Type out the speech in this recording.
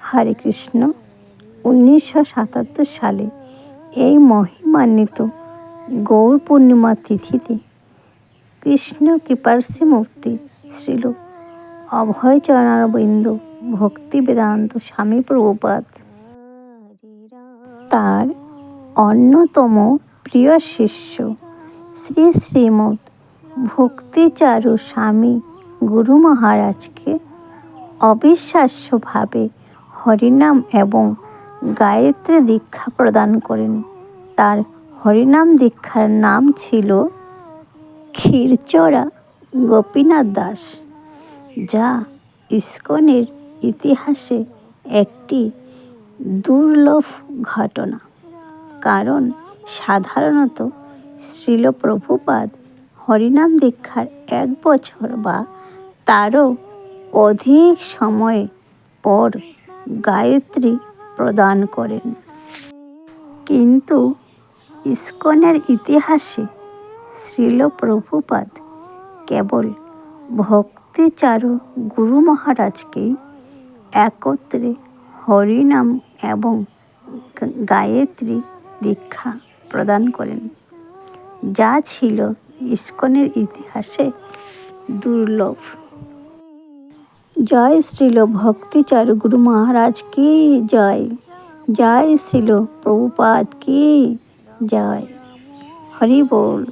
হরে কৃষ্ণ, উনিশশো সাতাত্তর সালে এই মহিমান্বিত গৌর পূর্ণিমা তিথিতে কৃষ্ণ কৃপার্সি মূর্তি শ্রীল অভয় চরণারবিন্দ ভক্তি বেদান্ত স্বামী প্রভুপাদ। তার অন্যতম প্রিয় শিষ্য শ্রী শ্রীমৎ ভক্তিচারু স্বামী গুরু মহারাজকে অবিশ্বাস্যভাবে হরিনাম এবং গায়ত্রী দীক্ষা প্রদান করেন। তার হরিনাম দীক্ষার নাম ছিল ক্ষীরচোরা গোপীনাথ দাস, যা ইস্কনের ইতিহাসে একটি দুর্লভ ঘটনা। কারণ সাধারণত শ্রীল প্রভুপাদ হরিনাম দীক্ষার এক বছর বা তারও অধিক সময় পর গায়ত্রী প্রদান করেন। কিন্তু ইস্কনের ইতিহাসে শ্রীল প্রভুপাদ কেবল ভক্তিচারু গুরু মহারাজকেই একত্রে হরিনাম এবং গায়ত্রী দীক্ষা প্রদান করেন। যা ছিল ইস্কনের ইতিহাসে দুর্লভ। জয় শ্রীল ভক্তিচারু গুরু মহারাজ কি জয়? জয় শ্রীল প্রভুপাদ কি জয়? হরি বল।